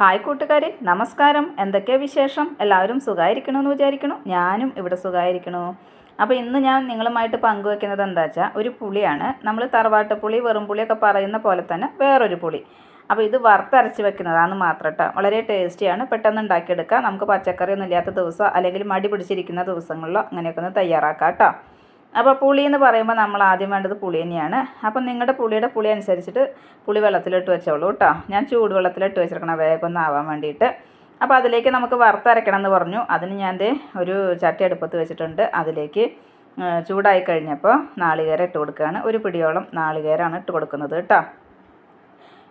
Hi കൂട്ടുകാരെ നമസ്കാരം. എന്തൊക്കെയാ വിശേഷം? എല്ലാവരും സുഖമായിരിക്കണമെന്ന് വിചാരിക്കണു. ഞാനും ഇവിടെ സുഖമായിരിക്കണു അപ്പോൾ ഇന്ന് ഞാൻ നിങ്ങളുമായിട്ട് പങ്കുവെക്കുന്നത് എന്താ വെച്ചാൽ ഒരു പുളിയാണ്. നമ്മൾ തറവാട്ട് പുളി വെറും പുളിയൊക്കെ പറയുന്ന പോലെ തന്നെ വേറൊരു പുളി. അപ്പോൾ ഇത് വറുത്തരച്ച് വെക്കുന്നതാണ് മാത്രം കേട്ടോ വളരെ ടേസ്റ്റിയാണ് പെട്ടെന്ന് ഉണ്ടാക്കിയെടുക്കാം. നമുക്ക് പച്ചക്കറി ഒന്നും ഇല്ലാത്ത ദിവസം അല്ലെങ്കിൽ മടി പിടിച്ചിരിക്കുന്ന ദിവസങ്ങളിലോ അങ്ങനെയൊക്കെ ഒന്ന് തയ്യാറാക്കാം കേട്ടോ അപ്പോൾ പുളി എന്ന് പറയുമ്പോൾ നമ്മൾ ആദ്യം വേണ്ടത് പുളി തന്നെയാണ്. അപ്പം നിങ്ങളുടെ പുളിയുടെ പുളി അനുസരിച്ചിട്ട് പുളി വെള്ളത്തിലിട്ട് വെച്ചോളൂ കേട്ടോ. ഞാൻ ചൂട് വെള്ളത്തിലിട്ട് വെച്ചിരിക്കണം വേഗം ഒന്ന് ആവാൻ വേണ്ടിയിട്ട്. അപ്പോൾ അതിലേക്ക് നമുക്ക് വറുത്തരക്കണം എന്ന് പറഞ്ഞു. അതിന് ഞാൻ ദേ ഒരു ചട്ടി അടുപ്പത്ത് വെച്ചിട്ടുണ്ട്. അതിലേക്ക് ചൂടായി കഴിഞ്ഞപ്പോൾ നാളികേരം ഇട്ട് കൊടുക്കുകയാണ്. ഒരു പിടിയോളം നാളികേരമാണ് ഇട്ട് കൊടുക്കുന്നത് കേട്ടോ.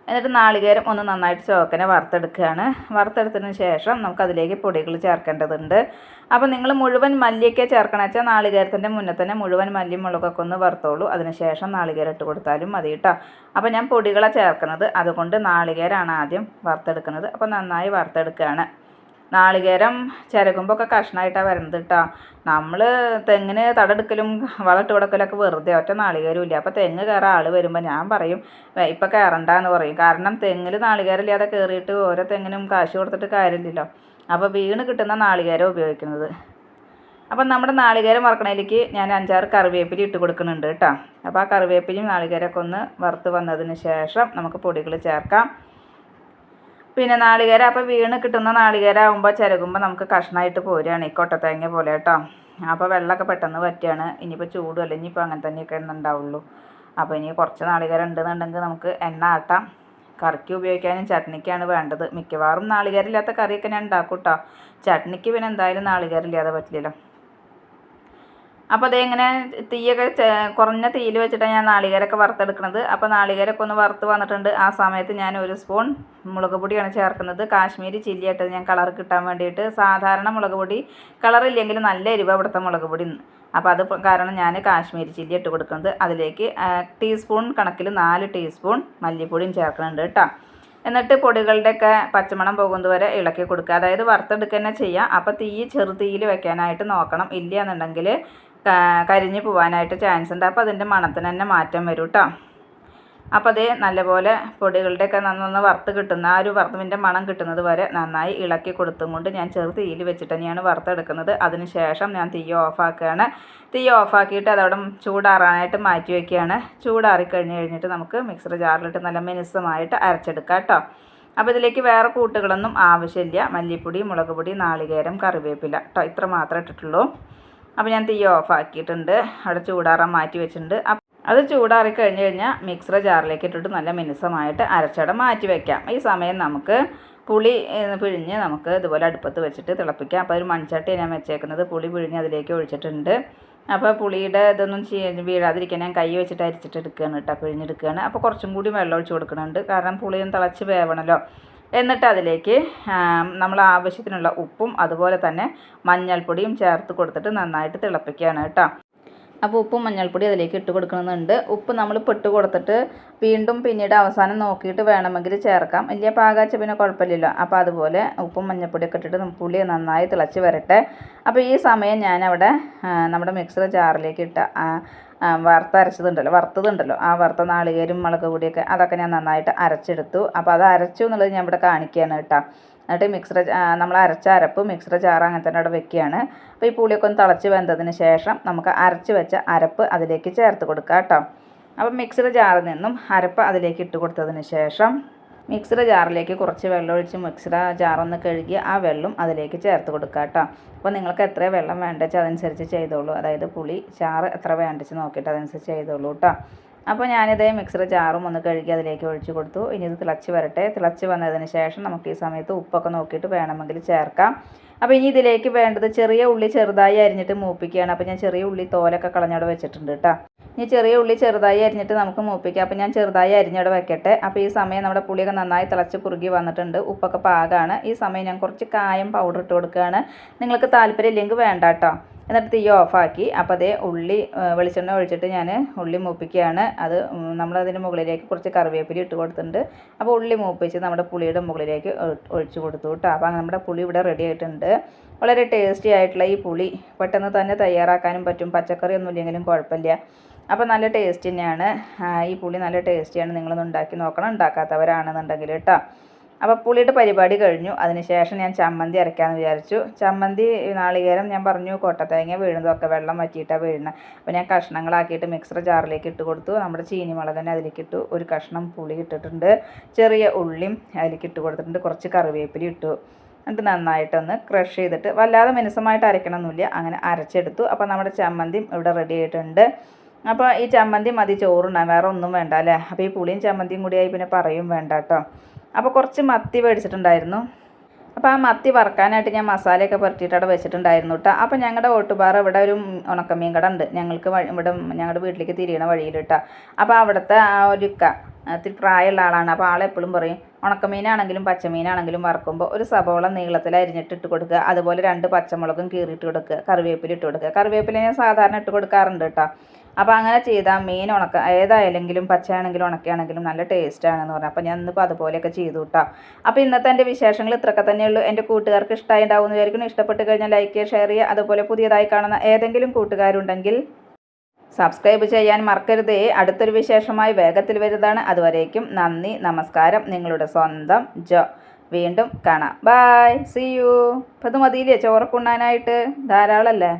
എന്നിട്ട് നാളികേരം ഒന്ന് നന്നായിട്ട് ചോക്കനെ വറുത്തെടുക്കുകയാണ്. വറുത്തെടുത്തതിന് ശേഷം നമുക്കതിലേക്ക് പൊടികൾ ചേർക്കേണ്ടതുണ്ട്. അപ്പോൾ നിങ്ങൾ മുഴുവൻ മല്ലിയൊക്കെ ചേർക്കണം വെച്ചാൽ നാളികേരത്തിന്റെ മുന്നേ തന്നെ മുഴുവൻ മല്ലിയും മുളകൊക്കെ ഒന്ന് വറുത്തോളൂ. അതിനുശേഷം നാളികേരം ഇട്ട് കൊടുത്താലും മതി കേട്ടോ. അപ്പോൾ ഞാൻ പൊടികളാണ് ചേർക്കുന്നത് അതുകൊണ്ട് നാളികേരമാണ് ആദ്യം വറുത്തെടുക്കുന്നത്. അപ്പോൾ നന്നായി വറുത്തെടുക്കുകയാണ്. നാളികേരം ചിരകുമ്പോൾ ഒക്കെ കഷ്ണമായിട്ടാണ് വരുന്നത് കേട്ടോ നമ്മൾ തെങ്ങിന് തടെടുക്കലും വളമിട്ട് കൊടുക്കലൊക്കെ വെറുതെ ഒറ്റ നാളികേരം ഇല്ല അപ്പോൾ തെങ്ങ് കയറാൻ ആൾ വരുമ്പോൾ ഞാൻ പറയും ഇപ്പം കയറണ്ട എന്ന് പറയും. കാരണം തെങ്ങിൽ നാളികേരം ഇല്ലാതെ കയറിയിട്ട് ഓരോ തെങ്ങിനും കാശ് കൊടുത്തിട്ട് കാര്യമില്ലല്ലോ. അപ്പോൾ വീണ് കിട്ടുന്ന നാളികേരം ഉപയോഗിക്കുന്നത്. അപ്പം നമ്മുടെ നാളികേരം വറക്കണതിലേക്ക് ഞാൻ അഞ്ചാറ് കറിവേപ്പില ഇട്ട് കൊടുക്കുന്നുണ്ട് കേട്ടോ അപ്പോൾ ആ കറിവേപ്പിലയും നാളികേരമൊക്കെ ഒന്ന് വറുത്ത് വന്നതിന് ശേഷം നമുക്ക് പൊടികൾ ചേർക്കാം. പിന്നെ നാളികേരം അപ്പോൾ വീണ് കിട്ടുന്ന നാളികേരം ആകുമ്പോൾ ചിരകുമ്പോൾ നമുക്ക് കഷ്ണമായിട്ട് പോരുകയാണ് ഈ കൊട്ടത്തേങ്ങ പോലെ കേട്ടോ അപ്പോൾ വെള്ളമൊക്കെ പെട്ടെന്ന് പറ്റുകയാണ് ഇനിയിപ്പോൾ ചൂടും അല്ല? ഇനിയിപ്പോൾ അങ്ങനെ തന്നെയൊക്കെ ഉണ്ടാവുള്ളൂ. അപ്പോൾ ഇനി കുറച്ച് നാളികേരം ഉണ്ടെന്നുണ്ടെങ്കിൽ നമുക്ക് എണ്ണ ആട്ടാം. കറിക്ക് ഉപയോഗിക്കാനും ചട്നിക്കാണ് വേണ്ടത്. മിക്കവാറും നാളികേരം ഇല്ലാത്ത കറിയൊക്കെ ഞാൻ ഉണ്ടാക്കും കേട്ടോ ചട്നിക്ക് പിന്നെ എന്തായാലും നാളികേരം ഇല്ലാതെ പറ്റില്ലല്ലോ. അപ്പോൾ അതെങ്ങനെ തീയൊക്കെ കുറഞ്ഞ തീയിൽ വെച്ചിട്ടാണ് ഞാൻ നാളികേരമൊക്കെ വറുത്തെടുക്കുന്നത് അപ്പോൾ നാളികേരമൊക്കെ ഒന്ന് വറുത്ത് വന്നിട്ടുണ്ട്. ആ സമയത്ത് ഞാൻ ഒരു സ്പൂൺ മുളക് പൊടിയാണ് ചേർക്കുന്നത്. കാശ്മീരി ചില്ലി ഇട്ടത് ഞാൻ കളർ കിട്ടാൻ വേണ്ടിയിട്ട്. സാധാരണ മുളക് പൊടി കളറില്ലെങ്കിൽ നല്ല എരിവ് അവിടുത്തെ മുളക് പൊടി അപ്പോൾ അത് കാരണം ഞാൻ കാശ്മീരി ചില്ലി ഇട്ട് കൊടുക്കുന്നത്. അതിലേക്ക് ടീസ്പൂൺ കണക്കിൽ നാല് ടീസ്പൂൺ മല്ലിപ്പൊടിയും ചേർക്കുന്നുണ്ട് കേട്ടോ. എന്നിട്ട് പൊടികളുടെയൊക്കെ പച്ചമണം പോകുന്നത് വരെ ഇളക്കി കൊടുക്കുക. അതായത് വറുത്തെടുക്കുക തന്നെ ചെയ്യുക അപ്പോൾ തീ ചെറു തീയിൽ വെക്കാനായിട്ട് നോക്കണം. ഇല്ല എന്നുണ്ടെങ്കിൽ കരിഞ്ഞു പോവാനായിട്ട് ചാൻസ് ഉണ്ട്. അപ്പോൾ അതിന്റെ മണത്തിന് തന്നെ മാറ്റം വരും കേട്ടോ അപ്പോൾ അതേ നല്ലപോലെ പൊടികളുടെയൊക്കെ നന്നൊന്ന് വറുത്ത് കിട്ടുന്ന ആ ഒരു വറുത്തതിന്റെ മണം കിട്ടുന്നത് വരെ നന്നായി ഇളക്കി കൊടുത്തും കൊണ്ട് ഞാൻ ചെറു തീയിൽ വെച്ചിട്ട് തന്നെയാണ് വറുത്തെടുക്കുന്നത്. അതിന് ശേഷം ഞാൻ തീ ഓഫാക്കുകയാണ് തീ ഓഫാക്കിയിട്ട് അതവിടെ ചൂടാറാനായിട്ട് മാറ്റി വയ്ക്കുകയാണ് ചൂടാറി കഴിഞ്ഞ് കഴിഞ്ഞിട്ട് നമുക്ക് മിക്സർ ജാറിലിട്ട് നല്ല മിനുസമായിട്ട് അരച്ചെടുക്കാം കേട്ടോ അപ്പോൾ ഇതിലേക്ക് വേറെ കൂട്ടുകളൊന്നും ആവശ്യമില്ല. മല്ലിപ്പൊടി മുളക് പൊടി നാളികേരം കറിവേപ്പില കേട്ടോ ഇത്ര മാത്രമേ ഇട്ടിട്ടുള്ളൂ. അപ്പോൾ ഞാൻ തീ ഓഫാക്കിയിട്ടുണ്ട്. അവിടെ ചൂടാറാൻ മാറ്റി വെച്ചിട്ടുണ്ട്. അത് ചൂടാറി കഴിഞ്ഞ് കഴിഞ്ഞാൽ മിക്സർ ജാറിലേക്ക് ഇട്ടിട്ട് നല്ല മിനുസമായിട്ട് അരച്ചട മാറ്റി വെക്കാം. ഈ സമയം നമുക്ക് പുളി പിഴിഞ്ഞ് നമുക്ക് ഇതുപോലെ അടുപ്പത്ത് വെച്ചിട്ട് തിളപ്പിക്കാം. അപ്പോൾ ഒരു മൺചട്ടി ഞാൻ വെച്ചേക്കുന്നത് പുളി പിഴിഞ്ഞ് അതിലേക്ക് ഒഴിച്ചിട്ടുണ്ട്. അപ്പോൾ പുളിയുടെ ഇതൊന്നും ചെയ്യ വീഴാതിരിക്കാൻ ഞാൻ കൈ വെച്ചിട്ട് അരിച്ചിട്ട് എടുക്കുകയാണ് കേട്ടോ പിഴിഞ്ഞെടുക്കുകയാണ് അപ്പോൾ കുറച്ചും കൂടി വെള്ളം ഒഴിച്ച് കൊടുക്കുന്നുണ്ട് കാരണം പുളിയും തിളച്ച് വേവണമല്ലോ എന്നിട്ട് അതിലേക്ക് നമ്മൾ ആവശ്യത്തിനുള്ള ഉപ്പും അതുപോലെ തന്നെ മഞ്ഞൾപ്പൊടിയും ചേർത്ത് കൊടുത്തിട്ട് നന്നായിട്ട് തിളപ്പിക്കുകയാണ് കേട്ടോ. അപ്പോൾ ഉപ്പും മഞ്ഞൾപ്പൊടി അതിലേക്ക് ഇട്ട് കൊടുക്കണമെന്നുണ്ട്. ഉപ്പ് നമ്മൾ ഇട്ട് കൊടുത്തിട്ട് വീണ്ടും പിന്നീട് അവസാനം നോക്കിയിട്ട് വേണമെങ്കിൽ ചേർക്കാം. ഇല്ല പാകാച്ച പിന്നെ കുഴപ്പമില്ലല്ലോ. അപ്പോൾ അതുപോലെ ഉപ്പും മഞ്ഞൾപ്പൊടിയൊക്കെ ഇട്ടിട്ട് പുളി നന്നായി തിളച്ച് വരട്ടെ. അപ്പോൾ ഈ സമയം ഞാനവിടെ നമ്മുടെ മിക്സർ ജാറിലേക്ക് ഇട്ട വറുത്തരച്ചതുണ്ടല്ലോ വറുത്തതുണ്ടല്ലോ. ആ വറുത്ത നാളികേരും മുളക് പൊടിയൊക്കെ അതൊക്കെ ഞാൻ നന്നായിട്ട് അരച്ചെടുത്തു. അപ്പോൾ അത് അരച്ചു എന്നുള്ളത് ഞാൻ ഇവിടെ കാണിക്കുകയാണ് കേട്ടോ. എന്നിട്ട് മിക്സർ നമ്മൾ അരച്ച അരപ്പ് മിക്സർ ജാർ അങ്ങനെ തന്നെ അവിടെ വെക്കുകയാണ്. അപ്പോൾ ഈ പുളിയൊക്കെ ഒന്ന് തിളച്ച് വെന്തതിന് ശേഷം നമുക്ക് അരച്ച് വെച്ച അരപ്പ് അതിലേക്ക് ചേർത്ത് കൊടുക്കുക കേട്ടോ. അപ്പം മിക്സർ ജാറിൽ നിന്നും അരപ്പ് അതിലേക്ക് ഇട്ട് കൊടുത്തതിന് ശേഷം മിക്സർ ജാറിലേക്ക് കുറച്ച് വെള്ളം ഒഴിച്ച് മിക്സർ ജാറൊന്ന് കഴുകി ആ വെള്ളം അതിലേക്ക് ചേർത്ത് കൊടുക്കുക കേട്ടോ. അപ്പോൾ നിങ്ങൾക്ക് എത്ര വെള്ളം വേണ്ട വെച്ചാൽ അതനുസരിച്ച് ചെയ്തോളൂ. അതായത് പുളി ചാറ് എത്ര വേണ്ടിച്ച് നോക്കിയിട്ട് അതനുസരിച്ച് ചെയ്തോളൂ കേട്ടോ. അപ്പോൾ ഞാനിതേ മിക്സർ ചാറും ഒന്ന് കഴുകി അതിലേക്ക് ഒഴിച്ചു കൊടുത്തു. ഇനി ഇത് തിളച്ച് വരട്ടെ. തിളച്ച് വന്നതിന് ശേഷം നമുക്ക് ഈ സമയത്ത് ഉപ്പൊക്കെ നോക്കിയിട്ട് വേണമെങ്കിൽ ചേർക്കാം. അപ്പോൾ ഇനി ഇതിലേക്ക് വേണ്ടത് ചെറിയ ഉള്ളി ചെറുതായി അരിഞ്ഞിട്ട് മൂപ്പിക്കുകയാണ്. അപ്പോൾ ഞാൻ ചെറിയ ഉള്ളി തോലൊക്കെ കളഞ്ഞവിടെ വെച്ചിട്ടുണ്ട് കേട്ടോ. ഇനി ചെറിയ ഉള്ളി ചെറുതായി അരിഞ്ഞിട്ട് നമുക്ക് മൂപ്പിക്കാം. അപ്പോൾ ഞാൻ ചെറുതായി അരിഞ്ഞവിടെ വെക്കട്ടെ. അപ്പോൾ ഈ സമയം നമ്മുടെ പുളിയൊക്കെ നന്നായി തിളച്ച് കുറുകി വന്നിട്ടുണ്ട്. ഉപ്പൊക്കെ പാകമാണ് ഈ സമയം ഞാൻ കുറച്ച് കായം പൗഡർ ഇട്ട് കൊടുക്കുകയാണ്. നിങ്ങൾക്ക് താല്പര്യം ഇല്ലെങ്കിൽ വേണ്ട കേട്ടോ. എന്നിട്ട് തീ ഓഫാക്കി. അപ്പോൾ അതേ ഉള്ളി വെളിച്ചെണ്ണ ഒഴിച്ചിട്ട് ഞാൻ ഉള്ളി മൂപ്പിക്കുകയാണ്. അത് നമ്മളതിന് മുകളിലേക്ക് കുറച്ച് കറിവേപ്പില ഇട്ട് കൊടുത്തിട്ടുണ്ട്. അപ്പോൾ ഉള്ളി മൂപ്പിച്ച് നമ്മുടെ പുളിയുടെ മുകളിലേക്ക് ഒഴിച്ച് കൊടുത്തു കേട്ടോ. അപ്പോൾ നമ്മുടെ പുളി ഇവിടെ റെഡി ആയിട്ടുണ്ട്. വളരെ ടേസ്റ്റി ആയിട്ടുള്ള ഈ പുളി പെട്ടെന്ന് തന്നെ തയ്യാറാക്കാനും പറ്റും. പച്ചക്കറി ഒന്നും ഇല്ലെങ്കിലും കുഴപ്പമില്ല. അപ്പോൾ നല്ല ടേസ്റ്റ് തന്നെയാണ്. ഈ പുളി നല്ല ടേസ്റ്റിയാണ് നിങ്ങളൊന്ന് ഉണ്ടാക്കി നോക്കണം. ഉണ്ടാക്കാത്തവരാണെന്നുണ്ടെങ്കിൽ കേട്ടോ. അപ്പോൾ പുളിയുടെ പരിപാടി കഴിഞ്ഞു. അതിനുശേഷം ഞാൻ ചമ്മന്തി അരയ്ക്കാമെന്ന് വിചാരിച്ചു. ചമ്മന്തി നാളികേരം ഞാൻ പറഞ്ഞു കൊട്ടത്തേങ്ങ വീഴുന്നതൊക്കെ വെള്ളം വറ്റിയിട്ടാണ് വീഴുന്നത് അപ്പോൾ ഞാൻ കഷ്ണങ്ങളാക്കിയിട്ട് മിക്സർ ജാറിലേക്ക് ഇട്ട് കൊടുത്തു. നമ്മുടെ ചീനി മുളകന്നെ അതിലേക്ക് ഇട്ടു ഒരു കഷ്ണം പുളി ഇട്ടിട്ടുണ്ട്. ചെറിയ ഉള്ളിയും അതിലേക്ക് ഇട്ട് കൊടുത്തിട്ടുണ്ട്. കുറച്ച് കറിവേപ്പില ഇട്ടു. എന്നിട്ട് നന്നായിട്ടൊന്ന് ക്രഷ് ചെയ്തിട്ട് വല്ലാതെ മിനുസമായിട്ട് അരയ്ക്കണമെന്നില്ല അങ്ങനെ അരച്ചെടുത്തു. അപ്പോൾ നമ്മുടെ ചമ്മന്തിയും ഇവിടെ റെഡി ആയിട്ടുണ്ട്. അപ്പോൾ ഈ ചമ്മന്തി മതി ചോറുണ്ടാകും വേറെ ഒന്നും വേണ്ട അല്ലേ? അപ്പോൾ ഈ പുളിയും ചമ്മന്തിയും കൂടിയായി പിന്നെ പറയും വേണ്ട കേട്ടോ. അപ്പോൾ കുറച്ച് മത്തി മേടിച്ചിട്ടുണ്ടായിരുന്നു. അപ്പോൾ ആ മത്തി വറക്കാനായിട്ട് ഞാൻ മസാലയൊക്കെ പുരട്ടിയിട്ട് അവിടെ വെച്ചിട്ടുണ്ടായിരുന്നു കേട്ടോ അപ്പോൾ ഞങ്ങളുടെ ഓട്ടുപാറ ഇവിടെ ഒരു ഉണക്കമീൻ കട ഉണ്ട്. ഞങ്ങൾക്ക് ഇവിടെ ഞങ്ങളുടെ വീട്ടിലേക്ക് തിരിയണ വഴിയിൽ കേട്ടോ അപ്പോൾ അവിടുത്തെ ആ ഒരു ഇക്ക പ്രായമുള്ള ആളാണ്. അപ്പോൾ ആളെപ്പോഴും പറയും ഉണക്കമീനാണെങ്കിലും പച്ചമീനാണെങ്കിലും വറക്കുമ്പോൾ ഒരു സബോള നീളത്തിൽ അരിഞ്ഞിട്ട് ഇട്ട് കൊടുക്കുക. അതുപോലെ രണ്ട് പച്ചമുളകും കീറിയിട്ട് കൊടുക്കുക. കറിവേപ്പില ഇട്ട് കൊടുക്കുക. കറിവേപ്പില ഞാൻ സാധാരണ ഇട്ട് കൊടുക്കാറുണ്ട് കേട്ടോ. അപ്പോൾ അങ്ങനെ ചെയ്താൽ മീൻ ഉണക്ക ഏതായാലെങ്കിലും പച്ചയാണെങ്കിലും ഉണക്കയാണെങ്കിലും നല്ല ടേസ്റ്റാണെന്ന് പറഞ്ഞു. അപ്പോൾ ഞാൻ ഇന്നിപ്പോൾ അതുപോലെയൊക്കെ ചെയ്തു കേട്ടോ. അപ്പോൾ ഇന്നത്തെ എന്റെ വിശേഷങ്ങൾ ഇത്രയൊക്കെ തന്നെയുള്ളൂ എന്റെ കൂട്ടുകാർക്ക് ഇഷ്ടമായി ഉണ്ടാവുമെന്ന് വിചാരിക്കുന്നു. ഇഷ്ടപ്പെട്ട് കഴിഞ്ഞാൽ ലൈക്ക് ചെയ്യുക ഷെയർ ചെയ്യുക. അതുപോലെ പുതിയതായി കാണുന്ന ഏതെങ്കിലും കൂട്ടുകാരുണ്ടെങ്കിൽ സബ്സ്ക്രൈബ് ചെയ്യാൻ മറക്കരുതേ. അടുത്തൊരു വിശേഷമായി വേഗത്തിൽ വരുന്നതാണ്. അതുവരേക്കും നന്ദി നമസ്കാരം. നിങ്ങളുടെ സ്വന്തം ജോ. വീണ്ടും കാണാം. ബായ് സി യു ഇപ്പം അത് മതിയില്ലേ ചോറൊക്കെ ഉണ്ണാനായിട്ട് ധാരാളമല്ലേ